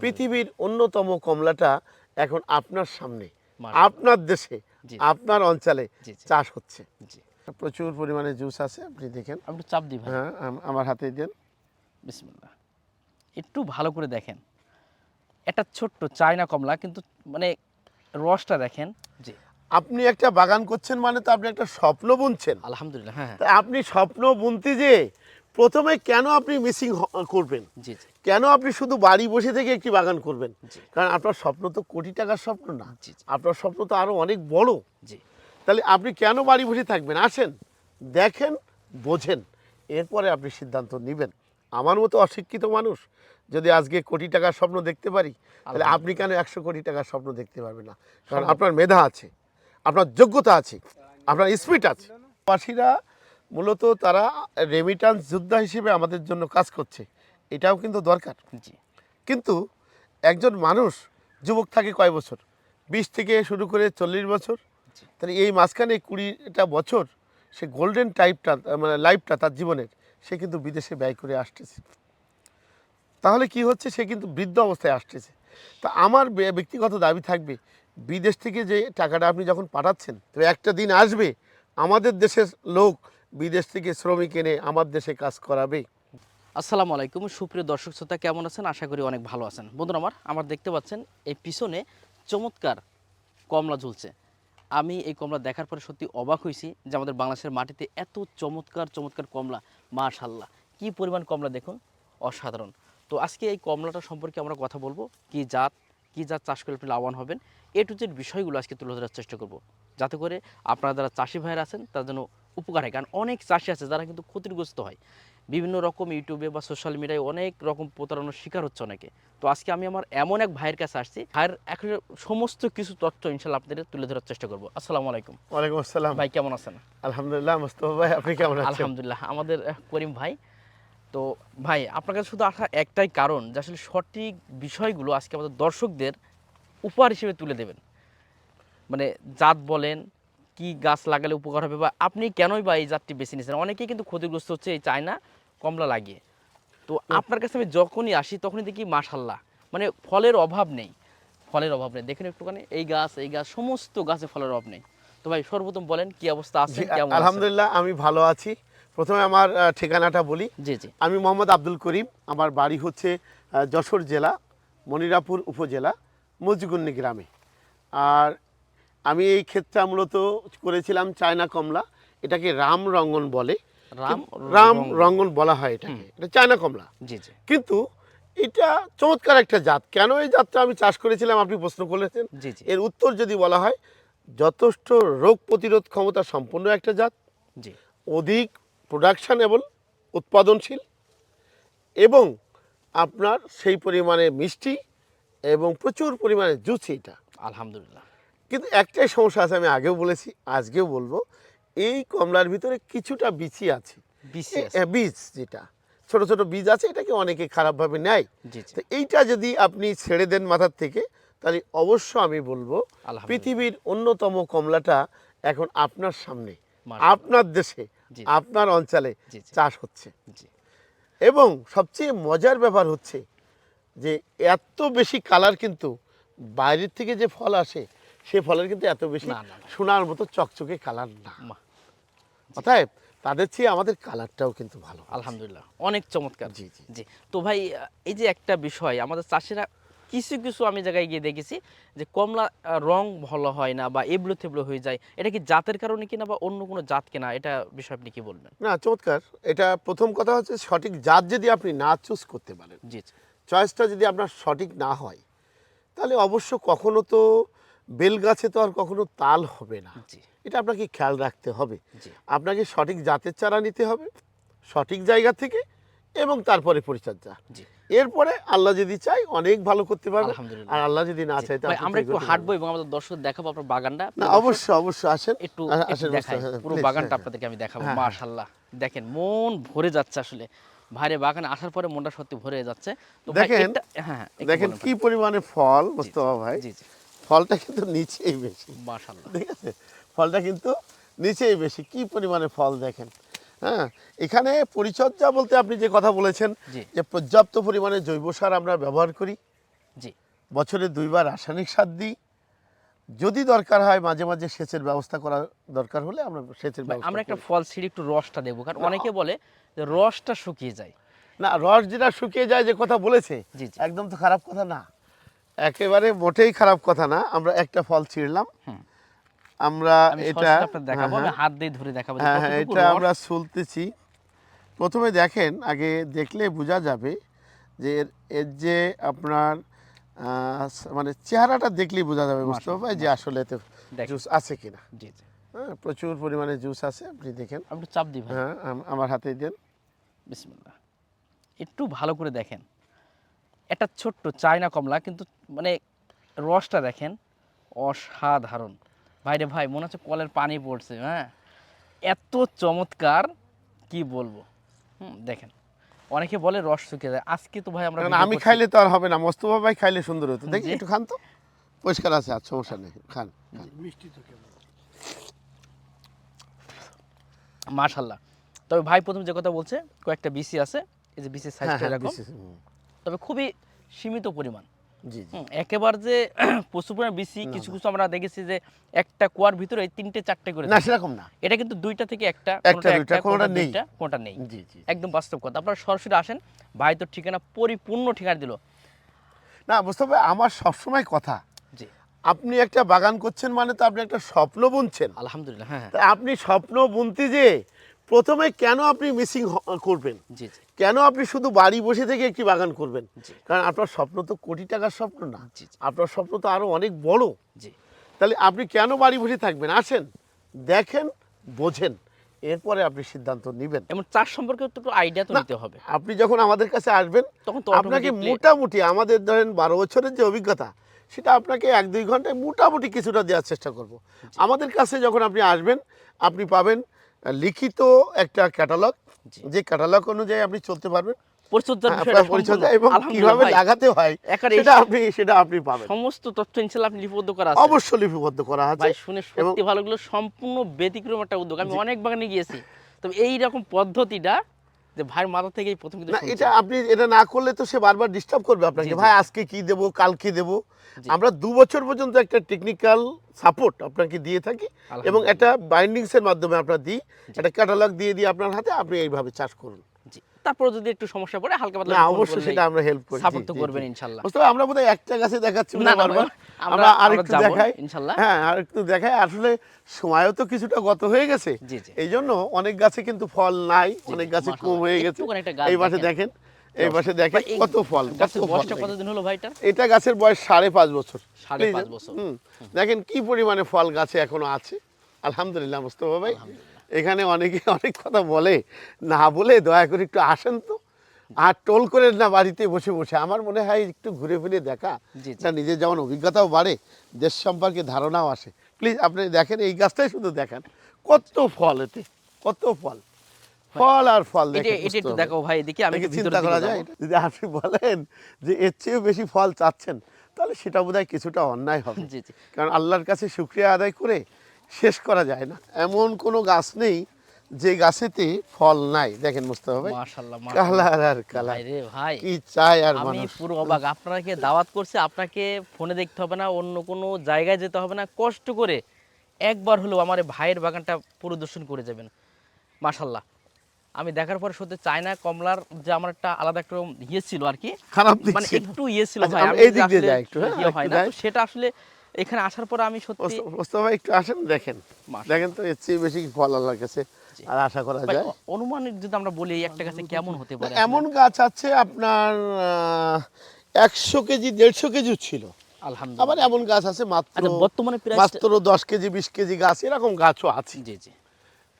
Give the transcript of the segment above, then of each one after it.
পৃথিবীর অন্যতম কমলাটা এখন আপনার সামনে আপনার দেশে আপনার অঞ্চলে চাষ হচ্ছে। প্রচুর পরিমাণে জুস আছে আপনি দেখেন। আপনি চাপ ভাই। হ্যাঁ আমার হাতে দেন। বিসমিল্লাহ। একটু ভালো করে দেখেন। একটা ছোট্ট চায়না কমলা কিন্তু মানে রসটা দেখেন। জি। আপনি একটা বাগান করছেন মানে তো আপনি একটা স্বপ্ন বুনছেন। আলহামদুলিল্লাহ হ্যাঁ হ্যাঁ। আপনি স্বপ্ন বুনতে যে প্রথমে কেন আপনি মিসিং করবেন? কেন আপনি শুধু বাড়ি বসে থেকে একটি বাগান করবেন? কারণ আপনার স্বপ্ন তো কোটি টাকার স্বপ্ন না। আপনার স্বপ্ন তো আরও অনেক বড়। তাহলে আপনি কেন বাড়ি বসে থাকবেন? আসেন দেখেন বোঝেন। এরপরে আপনি সিদ্ধান্ত নেবেন। আমার মতো অশিক্ষিত মানুষ যদি আজকে কোটি টাকার স্বপ্ন দেখতে পারি তাহলে আপনি কেন একশো কোটি টাকার স্বপ্ন দেখতে পারবেন না? কারণ আপনার মেধা আছে আপনার যোগ্যতা আছে আপনার স্পিড আছে। প্রবাসীরা মূলত তারা রেমিটান্স যোদ্ধা হিসেবে আমাদের জন্য কাজ করছে। এটাও কিন্তু দরকার। জি। কিন্তু একজন মানুষ যুবক থাকে কয় বছর? বিশ থেকে শুরু করে চল্লিশ বছর? তাহলে এই মাঝখানে কুড়িটা বছর সে গোল্ডেন টাইপটা মানে লাইফটা তার জীবনের সে কিন্তু বিদেশে ব্যয় করে আসতেছে। তাহলে কি হচ্ছে? সে কিন্তু বৃদ্ধ অবস্থায় আসতেছে। তা আমার ব্যক্তিগত দাবি থাকবে বিদেশ থেকে যে টাকাটা আপনি যখন পাঠাচ্ছেন তো একটা দিন আসবে আমাদের দেশের লোক বিদেশ থেকে শ্রমিক এনে আমার দেশে কাজ করাবে। আসসালামু আলাইকুম। সুপ্রিয় দর্শক শ্রোতা, কেমন আছেন? আশা করি অনেক ভালো আছেন। বন্ধুরা আমার আমার দেখতে পাচ্ছেন, এই পিছনে চমৎকার কমলা ঝুলছে। আমি এই কমলা দেখার পরে সত্যি অবাক হয়েছি যে আমাদের বাংলাদেশের মাটিতে এত চমৎকার চমৎকার কমলা। মাশাল্লাহ কি পরিমাণ কমলা দেখুন, অসাধারণ। তো আজকে এই কমলাটা সম্পর্কে আমরা কথা বলব, কি জাত কি জাত চাষ করলে আপনি লাভবান হবেন, এ টু জেড বিষয়গুলো আজকে তুলে ধরার চেষ্টা করব। যাতে করে আপনারা যারা চাষি ভাইয়েরা আছেন, তার জন্য উপকার হয়। কারণ অনেক চাষি আছে যারা কিন্তু ক্ষতিগ্রস্ত হয়। বিভিন্ন রকম ইউটিউবে বা সোশ্যাল মিডিয়ায় অনেক রকম প্রতারণার শিকার হচ্ছে অনেকে। তো আজকে আমি আমার এমন এক ভাইয়ের কাছে আসছি। ভাইয়ের এখন সমস্ত কিছু তথ্য ইনশাল্লাহ আপনাদের তুলে ধরার চেষ্টা করব। আসসালামু আলাইকুম। ওয়ালাইকুম আসসালাম। ভাই কেমন আছেন? আলহামদুলিল্লাহ মোস্তফা ভাই আপনি কেমন আছেন? আলহামদুলিল্লাহ আমাদের করিম ভাই। তো ভাই আপনার কাছে শুধু আসা একটাই কারণ যে আসলে সঠিক বিষয়গুলো আজকে আমাদের দর্শকদের উপহার হিসেবে তুলে দেবেন। মানে জাত বলেন কি গাছ লাগালে উপকার হবে বা আপনি কেনই বা এই জাতটি বেছে নিয়েছেন? অনেকেই কিন্তু ক্ষতিগ্রস্ত হচ্ছে এই চায়না কমলা লাগিয়ে। তো আপনার কাছে আমি যখনই আসি তখনই দেখি মাশাল্লাহ মানে ফলের অভাব নেই। ফলের অভাব নেই। দেখেন একটুখানি এই গাছ এই গাছ সমস্ত গাছে ফলের অভাব নেই। তো ভাই সর্বপ্রথম বলেন কি অবস্থা আছে? আলহামদুলিল্লাহ আমি ভালো আছি। প্রথমে আমার ঠিকানাটা বলি। জি জি। আমি মোহাম্মদ আব্দুল করিম আমার বাড়ি হচ্ছে যশোর জেলা মনিরাপুর উপজেলা মজগুন্নি গ্রামে। আর আমি এই ক্ষেতটা মূলত করেছিলাম চায়না কমলা এটাকে রাম রঙ্গন বলে। রাম রাম রঙ্গন। বলা হয় এটাকে। এটা চায়না কমলা। জি জি। কিন্তু এটা চমৎকার একটা জাত। কেন এই জাতটা আমি চাষ করেছিলাম আপনি প্রশ্ন করেছেন? জি জি। এর উত্তর যদি বলা হয় যথেষ্ট রোগ প্রতিরোধ ক্ষমতা সম্পন্ন একটা জাত। জি। অধিক প্রোডাকশন এবং উৎপাদনশীল এবং আপনার সেই পরিমাণে মিষ্টি এবং প্রচুর পরিমাণে জুসি এটা। আলহামদুলিল্লাহ। কিন্তু একটাই সমস্যা আছে আমি আগেও বলেছি আজকেও বলব এই কমলার ভিতরে কিছুটা বিচি আছে। এ, বীজ যেটা ছোট ছোট বীজ আছে এটাকে অনেকে খারাপভাবে নেয়। তো এইটা যদি আপনি ছেড়ে দেন মাথার থেকে তাহলে অবশ্য আমি বলব পৃথিবীর অন্যতম কমলাটা এখন আপনার সামনে আপনার দেশে আপনার অঞ্চলে চাষ হচ্ছে। জি। এবং সবচেয়ে মজার ব্যাপার হচ্ছে যে এত বেশি কালার কিন্তু বাইরের থেকে যে ফল আসে সে ফলের কিন্তু এত বেশি। সোনার মতো চকচকে কালার না। অতএব তাদের চেয়ে আমাদের কালারটাও কিন্তু ভালো আলহামদুলিল্লাহ অনেক চমৎকার। জি, জি। জি তো ভাই এই যে একটা বিষয় আমাদের চাষিরা কিছু কিছু আমি জায়গায় গিয়ে দেখেছি যে কমলা রং ভালো হয় না বা এবলো থেবলো হয়ে যায় এটা কি জাতের কারণে কিনা বা অন্য কোনো জাত কিনা এটা বিষয় আপনি কি বলবেন? না চমৎকার। এটা প্রথম কথা হচ্ছে সঠিক জাত যদি আপনি না চুজ করতে পারেন। জি চয়েসটা যদি আপনার সঠিক না হয় তাহলে অবশ্য কখনো তো বেল গাছে তো আর কখনো তাল হবে না। এটা আপনাকে খেয়াল রাখতে হবে। আপনাকে সঠিক জাতের চারা নিতে হবে সঠিক জায়গা থেকে এবং তারপরে পরিচর্যা। এরপরে আল্লাহ যদি চাই অনেক ভালো করতে পারবে। আর আল্লাহ যদি না চাই ভাই আমরা একটু হাঁটবো এবং আমাদের দর্শক দেখাবো আপনার বাগানটা। না অবশ্যই অবশ্যই আসেন। একটু আসেন দেখাই। পুরো বাগানটা আপনাদেরকে আমি দেখাবো হ্যাঁ, হ্যাঁ। দেখেন মন ভরে যাচ্ছে আসলে। ভাইরে বাগানে আসার পরে মনটা সত্যি ভরে যাচ্ছে। তো দেখেন, হ্যাঁ হ্যাঁ দেখেন কি পরিমাণে ফল মোস্তফা ভাই। জি জি। ফলটা কিন্তু নিচেই বেশি। ঠিক আছে? ফলটা কিন্তু নিচেই বেশি। কি পরিমাণে ফল দেখেন? হ্যাঁ? এখানে পরিচর্যা বলতে আপনি যে কথা বলেছেন। যে পর্যাপ্ত পরিমাণে জৈব সার আমরা ব্যবহার করি। জি। বছরে দুইবার রাসায়নিক সার দিই। যদি দরকার হয় মাঝে মাঝে সেচের ব্যবস্থা করা দরকার হলে আমরা সেচের ব্যবস্থা আমরা একটা ফল ছিঁড়ে একটু রসটা দেবো কারণ অনেকে বলে যে রসটা শুকিয়ে যায়। না রস যেটা শুকিয়ে যায় যে কথা বলেছে একদম তো খারাপ কথা না। একেবারে মোটেই খারাপ কথা না আমরা একটা ফল ছিঁড়লাম। আমরা এটা দেখাবো হ্যাঁ, হাত দিয়ে ধরে দেখাবো হ্যাঁ হ্যাঁ এটা আমরা সুলতেছি। প্রথমে দেখেন আগে দেখলে বোঝা যাবে যে এর এর যে আপনার মানে চেহারাটা দেখলেই বোঝা যাবে মুস্তফা ভাই যে আসলে এতে জুস আছে কিনা। জি জি। হ্যাঁ প্রচুর পরিমাণে জুস আছে আপনি দেখেন। আপনি চাপ দিবেন। হ্যাঁ আমার হাতে দেন। বিসমিল্লাহ। একটু ভালো করে দেখেন। একটা ছোট্ট চায়না কমলা কিন্তু মানে রসটা দেখেন অসাধারণ। ভাইরে ভাই মনে হচ্ছে কলের পানি পড়ছে হ্যাঁ? এত চমৎকার কি বলব? হুম দেখেন। অনেকে বলে রস শুকিয়ে যায়। আজকে তো ভাই আমরা আমি খাইলে তো আর হবে না। মোস্তফা ভাই খাইলে সুন্দর হতো। দেখি একটু খান তো। পরিষ্কার আছে আর সমস্যা নেই। খান খান। মাশাল্লাহ। তবে ভাই প্রথম যে কথা বলছে কয়েকটা বিসি আছে। এই যে হ্যাঁ সাইজটা হ্যাঁ এরকম। বিশেষ, হুম, তবে খুবই সীমিত পরিমাণ। জি একেবারে যে প্রচুর পরিমাণ বিসি কিছু কিছু আমরা দেখেছি যে একটা কুয়ার ভিতরে তিনটে চারটে করে না সেরকম না। এটা কিন্তু দুইটা থেকে একটা একটা, দুইটা, কোনোটা নেই। কোনোটা নেই। জি জি একদম বাস্তব কথা। আপনারা সরাসরি আসেন ভাই তোর ঠিকানা পরিপূর্ণ ঠিকানা দিল। না বুঝতে ভাই আমার সবসময় কথা। জি। আপনি একটা বাগান করছেন মানে তো আপনি একটা স্বপ্ন বুনছেন। আলহামদুলিল্লাহ হ্যাঁ হ্যাঁ। আপনি স্বপ্ন বুনতে যে প্রথমে কেন আপনি মিসিং করবেন? কেন আপনি শুধু বাড়ি বসে থেকে একটি বাগান করবেন? কারণ আপনার স্বপ্ন তো কোটি টাকার স্বপ্ন না। আপনার স্বপ্ন তো আরও অনেক বড়। তাহলে আপনি কেন বাড়ি বসে থাকবেন? আসেন দেখেন বোঝেন। এরপরে আপনি সিদ্ধান্ত নেবেন। এমন চাষ সম্পর্কে একটু আইডিয়া তো নিতে হবে। আপনি যখন আমাদের কাছে আসবেন তখন তো আপনাকে মোটামুটি আমাদের ধরেন বারো বছরের যে অভিজ্ঞতা সেটা আপনাকে এক দুই ঘন্টায় মোটামুটি কিছুটা দেওয়ার চেষ্টা করব। আমাদের কাছে যখন আপনি আসবেন আপনি পাবেন লিখিত একটা ক্যাটালগ যে ক্যাটালগ অনুযায়ী আপনি চলতে পারবেন হ্যাঁ, বিষয়টা আপনার পরিচর্যা এবং কীভাবে লাগাতে হয় সেটা আপনি সেটা আপনি পাবেন। সমস্ত তথ্য ইনশাল্লাহ আপনি লিপিবদ্ধ করা আছে। অবশ্যই লিপিবদ্ধ করা আছে। ভাই শুনে সত্যি ভালোগুলো সম্পূর্ণ ব্যতিক্রম একটা উদ্যোগ। আমি অনেক বাগানে গিয়েছি। তবে এই রকম পদ্ধতিটা যে ভাইয়ের মাথা থেকেই প্রথম কিন্তু না এটা আপনি এটা না করলে তো সে বারবার ডিস্টার্ব করবে আপনাকে। ভাই আজকে কি দেবো কালকে দেবো? আমরা দু বছর পর্যন্ত একটা টেকনিক্যাল সাপোর্ট আপনাকে দিয়ে থাকি এবং এটা একটা বাইন্ডিংস মাধ্যমে আপনার দিই। একটা ক্যাটালগ দিয়ে দিই আপনার হাতে আপনি এইভাবে চাষ করুন। তারপর যদি একটু সমস্যা পড়ে হালকা পাতলা না অবশ্যই সেটা আমরা হেল্প করি সাপোর্ট তো করবেন জি। ইনশাল্লাহ বুঝতে আমরা বোধহয় একটা গাছে দেখাচ্ছি না, বারবার আমরা- আরেকটু দেখাই ইনশাল্লাহ। হ্যাঁ আরেকটু দেখাই আসলে সময়ও তো কিছুটা গত হয়ে গেছে। এই জন্য অনেক গাছে কিন্তু ফল নাই অনেক গাছে কম হয়ে গেছে এই পাশে দেখেন। এই পাশে দেখেন কত ফল বয়সটা। কতদিন হলো ভাইটার এটা গাছের বয়স সাড়ে পাঁচ বছর সাড়ে পাঁচ বছর। হুম। দেখেন কি পরিমাণে ফল গাছে এখনও আছে আলহামদুলিল্লাহ মুস্তফা ভাই এখানে অনেকে অনেক কথা বলে না বলে দয়া করে একটু আসেন তো। আর টোল করে না বাড়িতে বসে বসে। আমার মনে হয় একটু ঘুরে ফিরে দেখা। তা নিজের যেমন অভিজ্ঞতাও বাড়ে দেশ সম্পর্কে ধারণাও আসে। প্লিজ আপনি দেখেন এই গাছটাই শুধু দেখেন। কত ফল এতে কত ফল। ফল আর ফল দেখো এটা ভাই। এদিকে আমি চিন্তা করা যায়? যদি আপনি বলেন যে এর চেয়েও বেশি ফল চাচ্ছেন তাহলে সেটা বোধহয় কিছুটা অন্যায় হবে। কারণ আল্লাহর কাছে শুক্রিয়া আদায় করে শেষ করা যায় না। এমন কোনো গাছ নেই যে গাছেতে ফল নাই। দেখেন মুস্তফা ভাই। কালার আর কালার। ভাই। কি চাই আর আমি পুরো অবাক। আপনাকে দাওয়াত করছে আপনাকে ফোনে দেখতে হবে না অন্য কোনো জায়গায় যেতে হবে না। কষ্ট করে একবার হলেও আমার ভাইয়ের বাগানটা পরিদর্শন করে যাবেন। মাশাল্লাহ। আমি দেখার পরে সত্যি চায়না কমলার যে আমার একটা আলাদা একটা ইয়ে ছিল আর কি। খারাপ মানে একটু ইয়ে ছিল আচ্ছা, ভাই। এই দিক দিয়ে যাই একটু, হ্যাঁ, ইয়ে হয় না সেটা আসলে এখানে আসার পর আমি সত্যি মোস্তফা একটু আসেন দেখেন। দেখেন তো এর চেয়ে বেশি ফল আল্লাহর কাছে আর আশা করা যায়। অনুমানিক যদি আমরা বলি একটা গাছে কেমন হতে পারে? এমন গাছ আছে আপনার একশো কেজি দেড়শো কেজিও ছিল। আলহামদুলিল্লাহ। আবার এমন গাছ আছে মাত্র আচ্ছা বর্তমানে মাত্র দশ কেজি বিশ কেজি গাছ এরকম গাছও আছে। জি জি।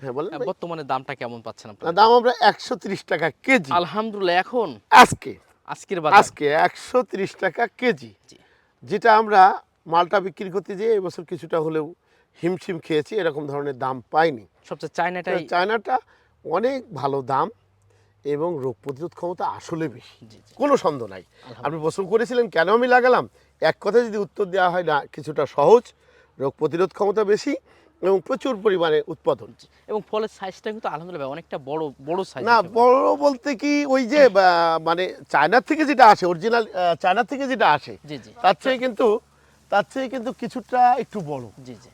হ্যাঁ বলেন বর্তমানে দামটা কেমন পাচ্ছেন আপনারা? দাম আমরা একশো তিরিশ টাকা কেজি। আলহামদুলিল্লাহ এখন? আজকে। আজকের বাজার? আজকে একশো তিরিশ টাকা কেজি। যেটা আমরা মালটা বিক্রি করতে যেয়ে এবছর কিছুটা হলেও হিমশিম খেয়েছি এরকম ধরনের দাম পাইনি। সবচেয়ে চায়নাটা চায়নাটা অনেক ভালো দাম এবং রোগ প্রতিরোধ ক্ষমতা আসলে বেশি। কোনো সন্দেহ নাই। আপনি প্রশ্ন করেছিলেন কেন আমি লাগালাম? এক কথায় যদি উত্তর দেওয়া হয় না কিছুটা সহজ রোগ প্রতিরোধ ক্ষমতা বেশি এবং প্রচুর পরিমাণে উৎপাদন। এবং ফলের সাইজটা কিন্তু আলহামদুলিল্লাহ অনেকটা বড় বড় সাইজ না বড় বলতে কি ওই যে মানে চায়নার থেকে যেটা আসে অরিজিনাল চায়নার থেকে যেটা আসে তার চেয়ে কিন্তু তার চেয়ে কিন্তু কিছুটা একটু বড়।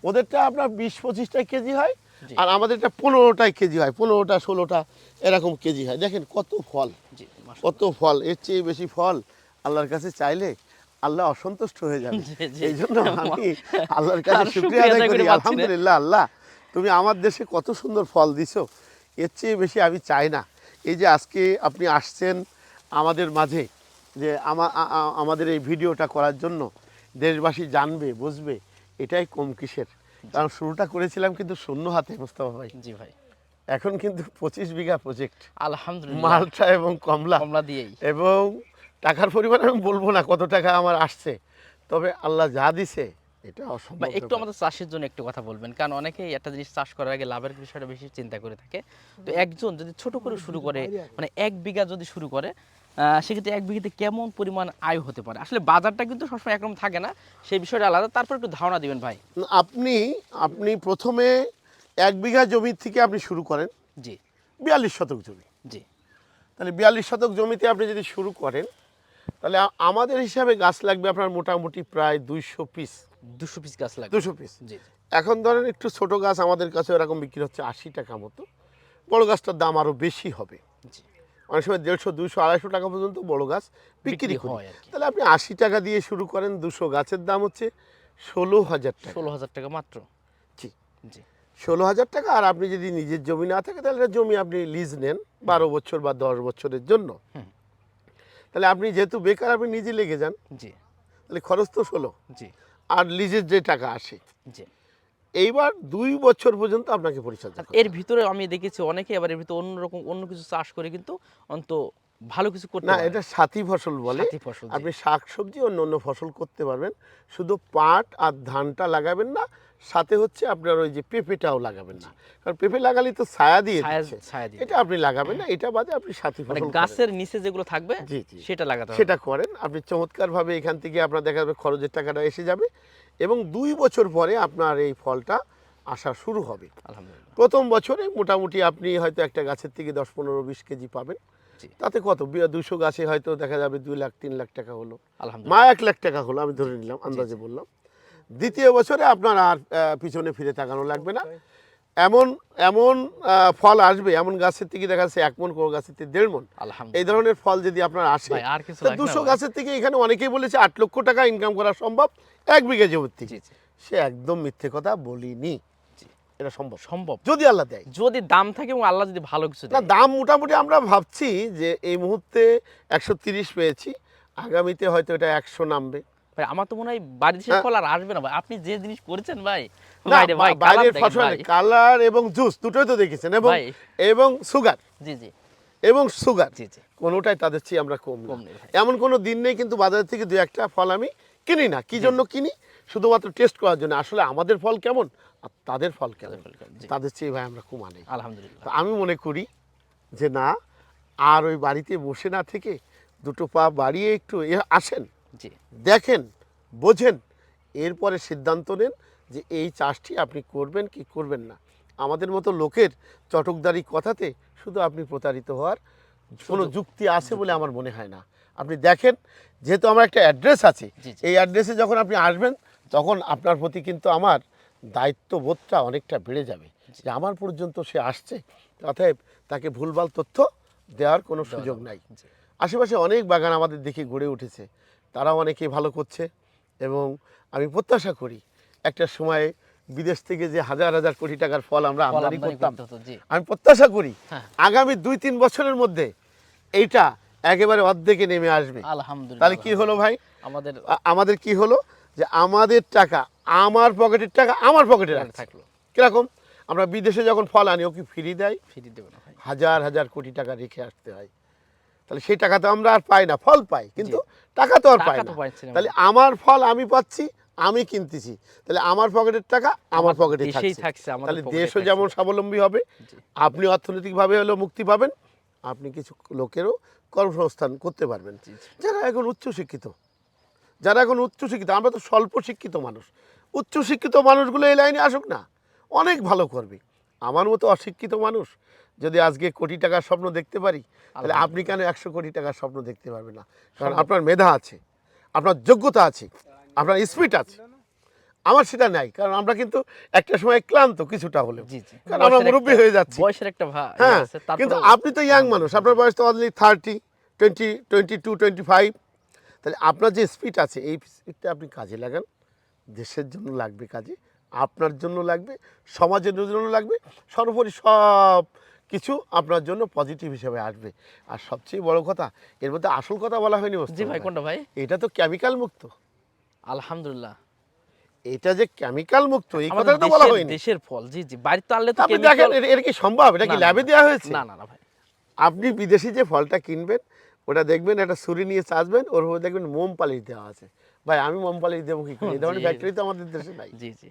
ওদেরটা আপনার বিশ পঁচিশটা কেজি হয়। আর আমাদেরটা পনেরোটাই কেজি হয় পনেরোটা ষোলোটা এরকম কেজি হয়। দেখেন কত ফল কত ফল এর চেয়ে বেশি ফল আল্লাহর কাছে চাইলে আল্লাহ অসন্তুষ্ট হয়ে যাবে। এই জন্য আমি আল্লাহর কাছে শুক্রিয়া আদায় করি। আলহামদুলিল্লাহ আল্লাহ তুমি আমার দেশে কত সুন্দর ফল দিছো এর চেয়ে বেশি আমি চাই না। এই যে আজকে আপনি আসছেন আমাদের মাঝে যে আমাদের এই ভিডিওটা করার জন্য দেশবাসী জানবে বুঝবে এটাই কম কিসের। কারণ শুরুটা করেছিলাম কিন্তু শূন্য হাতে মোস্তফা ভাই। জি ভাই। এখন কিন্তু পঁচিশ বিঘা প্রজেক্ট আলহামদুলিল্লাহ। মালটা এবং কমলা। কমলা দিয়েই। এবং টাকার পরিমাণ আমি বলব না কত টাকা আমার আসছে। তবে আল্লাহ যা দিছে এটা অসম্ভব একটু আমাদের চাষের জন্য একটু কথা বলবেন। কারণ অনেকেই একটা জিনিস চাষ করার আগে লাভের বিষয়টা বেশি চিন্তা করে থাকে। তো একজন যদি ছোট করে শুরু করে মানে এক বিঘা যদি শুরু করে সেক্ষেত্রে এক বিঘাতে কেমন পরিমাণ আয় হতে পারে? আসলে বাজারটা কিন্তু সবসময় একরকম থাকে না সেই বিষয়টা আলাদা। তারপর একটু ধারণা দিবেন ভাই। আপনি আপনি প্রথমে এক বিঘা জমি থেকে আপনি শুরু করেন। জি। বিয়াল্লিশ শতক জমি। জি। তাহলে বিয়াল্লিশ শতক জমিতে আপনি যদি শুরু করেন তাহলে আমাদের হিসাবে গাছ লাগবে আপনার মোটামুটি প্রায় দুইশো পিস। দুশো পিস গাছ লাগবে। দুশো পিস। জি এখন ধরেন একটু ছোট গাছ আমাদের কাছে এরকম বিক্রি হচ্ছে আশি টাকা মতো। বড় গাছটার দাম আরও বেশি হবে। জি। অনেক সময় দেড়শো দুশো আড়াইশো টাকা পর্যন্ত বড় গাছ বিক্রি হয় তাহলে আপনি আশি টাকা দিয়ে শুরু করেন দুশো গাছের দাম হচ্ছে ষোলো হাজার টাকা। ষোলো হাজার টাকা মাত্র? জি। জি। ষোলো হাজার টাকা আর আপনি যদি নিজের জমি না থাকে তাহলে জমি আপনি লিজ নেন বারো বছর বা দশ বছরের জন্য। হুম। তাহলে আপনি যেহেতু বেকার আপনি নিজে লেগে যান। জি। তাহলে খরচ তো ষোলো। জি। আর লিজের যে টাকা আসে। জি। এইবার দুই বছর পর্যন্ত আপনাকে পরিচর্যা এর ভিতরে আমি দেখেছি অনেকে এবার এর ভিতরে অন্যরকম অন্য কিছু চাষ করে কিন্তু অন্ত ভালো কিছু করতে না এটা সাথী ফসল বলে। আপনি শাক সবজি অন্য অন্য ফসল করতে পারবেন। শুধু পাট আর ধানটা লাগাবেন না সাথে হচ্ছে আপনার ওই যে পেঁপেটাও লাগাবেন না। কারণ পেঁপে লাগালে তো ছায়া দিয়ে এটা আপনি লাগাবেন না এটা বাদে আপনি সাথী মানে ফসল গাছের নিচে যেগুলো থাকবে জি, জি। সেটা লাগাতে সেটা করেন। আপনি চমৎকারভাবে এখান থেকে আপনার দেখা যাবে খরচের টাকাটা এসে যাবে। এবং দুই বছর পরে আপনার এই ফলটা আসা শুরু হবে। আলহামদুলিল্লাহ। প্রথম বছরে মোটামুটি আপনি হয়তো একটা গাছের থেকে দশ পনেরো বিশ কেজি পাবেন। তাতে কত? দুশো গাছে হয়তো দেখা যাবে দুই লাখ তিন লাখ টাকা হলো। মা এক লাখ টাকা হলো আমি ধরে নিলাম আন্দাজে বললাম। দ্বিতীয় বছরে আপনার আর পিছনে ফিরে তাকানো লাগবে না। এমন এমন ফল আসবে এমন গাছের থেকে দেখা যাচ্ছে এক মন কোনো গাছের থেকে দেড় মন। এই ধরনের ফল যদি আপনার আসে দুশো গাছের থেকে এখানে অনেকেই বলেছে আট লক্ষ টাকা ইনকাম করা সম্ভব এক বিঘা জমির থেকে সে একদম মিথ্যে কথা বলিনি। এটা সম্ভব। সম্ভব। যদি আল্লাহ দেয়। যদি দাম থাকে এবং আল্লাহ যদি ভালো কিছু না দাম মোটামুটি আমরা ভাবছি যে এই মুহূর্তে একশো তিরিশ পেয়েছি আগামীতে হয়তো এটা একশো নামবে। ভাই আমার তো মনে হয় বাড়ির হ্যাঁ। ফল আর আসবে না ভাই। আপনি যে জিনিস করেছেন ভাই বাইরের ফসল কালার এবং জুস দুটোই তো দেখেছেন এবং। এবং সুগার জি জি। এবং সুগার জি জি। কোনোটাই তাদের চেয়ে আমরা কম কম। এমন কোনো দিন নেই কিন্তু বাজার থেকে দু একটা ফল আমি কিনি না। কি জন্য কিনি? শুধুমাত্র টেস্ট করার জন্য। আসলে আমাদের ফল কেমন? আর তাদের ফল কেমন। তাদের চেয়ে ভাই আমরা কমা নেই আলহামদুলিল্লাহ। আমি মনে করি যে না আর ওই বাড়িতে বসে না থেকে দুটো পা বাড়িয়ে একটু এ- আসেন। দেখেন বোঝেন এরপরে সিদ্ধান্ত নেন যে এই চাষটি আপনি করবেন কি করবেন না। আমাদের মতো লোকের চটকদারি কথাতে শুধু আপনি প্রতারিত হওয়ার কোনো যুক্তি আছে বলে আমার মনে হয় না। আপনি দেখেন যেহেতু আমার একটা অ্যাড্রেস আছে। এই অ্যাড্রেসে যখন আপনি আসবেন তখন আপনার প্রতি কিন্তু আমার দায়িত্ববোধটা অনেকটা বেড়ে যাবে। যে আমার পর্যন্ত সে আসছে অতএব তাকে ভুলভাল তথ্য দেওয়ার কোনো সুযোগ নাই। আশেপাশে অনেক বাগান আমাদের দেখে গড়ে উঠেছে। তারাও অনেকে ভালো করছে এবং আমি প্রত্যাশা করি একটা সময়ে বিদেশ থেকে যে হাজার হাজার কোটি টাকার ফল আমরা আমদানি করতাম আমি প্রত্যাশা করি হ্যাঁ। আগামী দুই তিন বছরের মধ্যে এইটা একেবারে অর্ধেকে নেমে আসবে। আলহামদুলিল্লাহ। তাহলে কি হলো ভাই? আমাদের আমাদের কি হলো? যে আমাদের টাকা আমার পকেটের টাকা আমার পকেটে থাকল। কীরকম? আমরা বিদেশে যখন ফল আনি ও কি ফ্রি দেয়। ফ্রি দেবে না হাজার হাজার কোটি টাকা রেখে আসতে হয়। তাহলে সেই টাকা তো আমরা আর পাই না ফল পাই কিন্তু টাকা তো আর পাই না। তাহলে আমার ফল আমি পাচ্ছি আমি কিনতেছি তাহলে আমার পকেটের টাকা আমার পকেটে থাকছে। তাহলে দেশও যেমন স্বাবলম্বী হবে আপনি অর্থনৈতিকভাবে হলেও মুক্তি পাবেন আপনি কিছু লোকেরও কর্মসংস্থান করতে পারবেন। যারা এখন উচ্চশিক্ষিত যারা এখন উচ্চশিক্ষিত আমরা তো স্বল্প শিক্ষিত মানুষ উচ্চশিক্ষিত মানুষগুলো এই লাইনে আসুক না অনেক ভালো করবে। আমার মতো অশিক্ষিত মানুষ যদি আজকে কোটি টাকার স্বপ্ন দেখতে পারি তাহলে আপনি কেন একশো কোটি টাকার স্বপ্ন দেখতে পারবেন না? কারণ আপনার মেধা আছে আপনার যোগ্যতা আছে আপনার স্পিড আছে। আমার সেটা নাই কারণ আমরা কিন্তু একটা সময় ক্লান্ত কিছুটা হলেও। কারণ আমরা মুরব্বী হয়ে যাচ্ছি। বয়সের একটা ভা ইয়ে হ্যাঁ কিন্তু আপনি তো ইয়াং মানুষ আপনার বয়স তো only thirty twenty twenty two twenty five তাহলে আপনার যে স্পিড আছে এই স্পিডটা আপনি কাজে লাগান দেশের জন্য লাগবে কাজে। আপনার জন্য লাগবে সমাজের জন্য লাগবে সর্বোপরি সব কিছু আপনার জন্য পজিটিভ হিসেবে আসবে। আর সবচেয়ে বড় কথা এর মধ্যে আসল কথা বলা হয়নি জি ভাই। কোনটা ভাই? এটা তো কেমিক্যাল মুক্ত। আলহামদুলিল্লাহ। এটা যে কেমিক্যাল মুক্ত এই কথাটা তো বলা হয়নি। দেশের ফল জি জি বাড়িতে তো আনলে তো আপনি দেখেন এটা- কি সম্ভব? এটা কি ল্যাবে। দেওয়া হয়েছে? না না না ভাই। আপনি বিদেশি যে ফলটা কিনবেন ওটা দেখবেন একটা ছুরি নিয়ে চাষবেন ওর উপরে দেখবেন মোম পালিশ দেওয়া আছে। ভাই আমি মোম পালিশ দেবো কি করে? এই ধরনের জি। ফ্যাক্টরি তো আমাদের দেশে নাই। জি জি।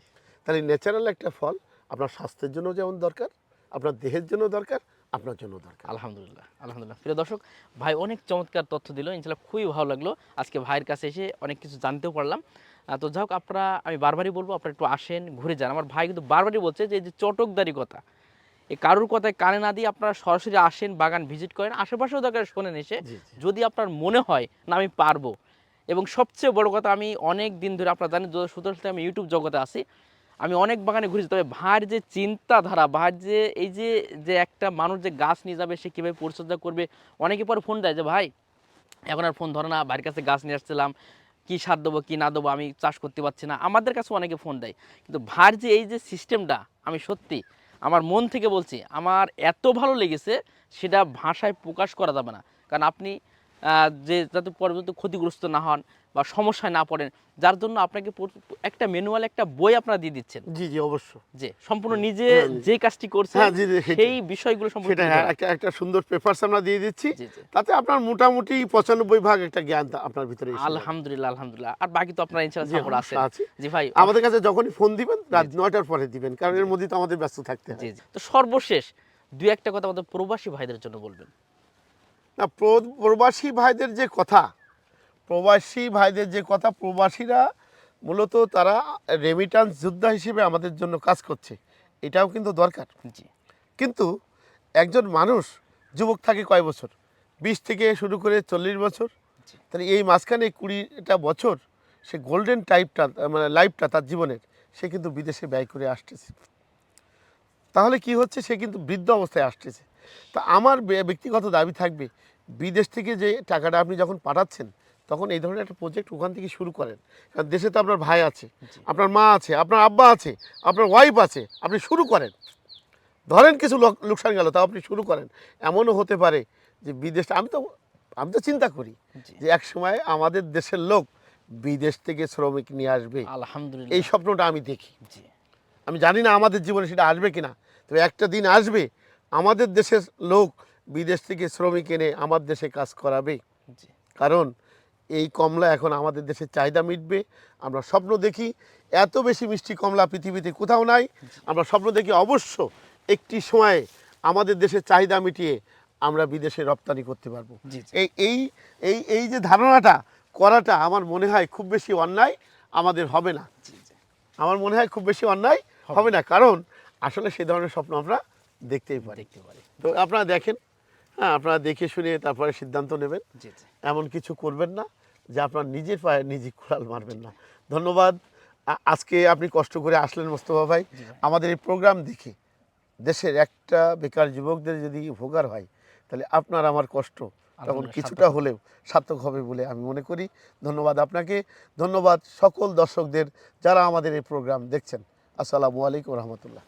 তাহলে ন্যাচারাল একটা ফল আপনার স্বাস্থ্যের জন্য যেমন দরকার আপনার দেহের জন্য দরকার আপনার জন্য দরকার। আলহামদুলিল্লাহ আলহামদুলিল্লাহ। প্রিয় দর্শক ভাই অনেক চমৎকার তথ্য দিল ইনশাল্লাহ খুবই ভালো লাগল। আজকে ভাইয়ের কাছে এসে অনেক কিছু জানতেও পারলাম। তো যাই হোক আপনারা আমি বারবারই বলব আপনারা একটু আসেন ঘুরে যান। আমার ভাই কিন্তু বারবারই বলছে যে এই যে চটকদারি কথা এই কারোর কথায় কানে না দিয়ে আপনারা সরাসরি আসেন বাগান ভিজিট করেন। আশেপাশেও দরকার শোনেন এসে। যদি আপনার মনে হয় না আমি পারব। এবং সবচেয়ে বড় কথা আমি অনেক দিন ধরে আপনারা জানেন সতেরো সালে আমি ইউটিউব জগতে আছি। আমি অনেক বাগানে ঘুরেছি, তবে ভাইয়ের যে চিন্তাধারা ভাইয়ের যে এই যে যে একটা মানুষ যে গাছ নিয়ে যাবে, সে কীভাবে পরিচর্যা করবে? অনেকে পরে ফোন দেয় যে, ভাই, এখন আর ফোন ধরে না ভাইয়ের কাছে গাছ নিয়ে আসছিলাম, কি সার দেবো, কী না দেবো, আমি চাষ করতে পারছি না। আমাদের কাছে অনেকে ফোন দেয়। কিন্তু ভাইয়ের যে এই যে সিস্টেমটা আমি সত্যি আমার মন থেকে বলছি, আমার এত ভালো লেগেছে, সেটা ভাষায় প্রকাশ করা যাবে না। কারণ আপনি যে যাতে পরবর্তী ক্ষতিগ্রস্ত না হন বা সমস্যায় না পড়েন যার জন্য আপনাকে একটা ম্যানুয়াল একটা বই আপনারা দিয়ে দিচ্ছেন। জি জি অবশ্য যে সম্পূর্ণ নিজে হ্যাঁ, যে কাজটি করছে হ্যাঁ। সেই বিষয়গুলো সম্পর্কে হ্যাঁ। একটা একটা সুন্দর পেপারস আমরা দিয়ে দিচ্ছি। তাতে আপনার মোটামুটি পঁচানব্বই ভাগ একটা জ্ঞান আপনার ভিতরে আলহামদুলিল্লাহ আলহামদুলিল্লাহ। আর বাকি তো আপনার ইনশাআল্লাহ সাপোর্ট আছে। জি ভাই আমাদের কাছে যখনই ফোন দিবেন রাত নয়টার পরে দিবেন কারণ এর মধ্যে তো আমাদের ব্যস্ত থাকতে হয়। তো সর্বশেষ দুই একটা কথা আমাদের প্রবাসী ভাইদের জন্য বলবেন। না প্রবাসী ভাইদের যে কথা প্রবাসী ভাইদের যে কথা প্রবাসীরা মূলত তারা রেমিটান্স যোদ্ধা হিসেবে আমাদের জন্য কাজ করছে। এটাও কিন্তু দরকার। জি। কিন্তু একজন মানুষ যুবক থাকে কয় বছর? বিশ থেকে শুরু করে চল্লিশ বছর। তাহলে এই মাঝখানে কুড়িটা বছর সে গোল্ডেন টাইপটা মানে লাইফটা তার জীবনের সে কিন্তু বিদেশে ব্যয় করে আসতেছে। তাহলে কি হচ্ছে? সে কিন্তু বৃদ্ধ অবস্থায় আসতেছে। তা আমার ব্যক্তিগত দাবি থাকবে বিদেশ থেকে যে টাকাটা আপনি যখন পাঠাচ্ছেন তখন এই ধরনের একটা প্রজেক্ট ওখান থেকে শুরু করেন। কারণ দেশে তো আপনার ভাই আছে আপনার মা আছে আপনার আব্বা আছে আপনার ওয়াইফ আছে আপনি শুরু করেন। ধরেন কিছু লোক- লোকসান গেল তাও আপনি শুরু করেন। এমনও হতে পারে যে বিদেশ আমি তো আমি তো চিন্তা করি যে এক সময় আমাদের দেশের লোক বিদেশ থেকে শ্রমিক নিয়ে আসবে। আলহামদুলিল্লাহ। এই স্বপ্নটা আমি দেখি। আমি জানি না আমাদের জীবনে সেটা আসবে কিনা তবে একটা দিন আসবে আমাদের দেশের লোক বিদেশ থেকে শ্রমিক এনে আমার দেশে কাজ করাবে। কারণ এই কমলা এখন আমাদের দেশের চাহিদা মিটবে। আমরা স্বপ্ন দেখি এত বেশি মিষ্টি কমলা পৃথিবীতে কোথাও নাই। আমরা স্বপ্ন দেখি অবশ্য একটি সময়ে আমাদের দেশের চাহিদা মিটিয়ে আমরা বিদেশে রপ্তানি করতে পারব। এই এই এই এই যে ধারণাটা করাটা আমার মনে হয় খুব বেশি অন্যায় আমাদের হবে না। আমার মনে হয় খুব বেশি অন্যায় হবে না। কারণ আসলে সে ধরনের স্বপ্ন আমরা দেখতেই পারি। দেখতে পারি। তো আপনারা দেখেন হ্যাঁ আপনারা দেখে শুনে তারপরে সিদ্ধান্ত নেবেন। এমন কিছু করবেন না যে আপনার নিজের পায়ে নিজে কুড়াল মারবেন না। ধন্যবাদ। আজকে আপনি কষ্ট করে আসলেন মোস্তফা ভাই। আমাদের এই প্রোগ্রাম দেখে দেশের একটা বেকার যুবকদের যদি উপকার হয় তাহলে আপনার আমার কষ্ট তখন কিছুটা হলেও সার্থক হবে বলে আমি মনে করি। ধন্যবাদ আপনাকে। ধন্যবাদ সকল দর্শকদের যারা আমাদের এই প্রোগ্রাম দেখছেন। আসসালামু আলাইকুম রহমতুল্লাহ।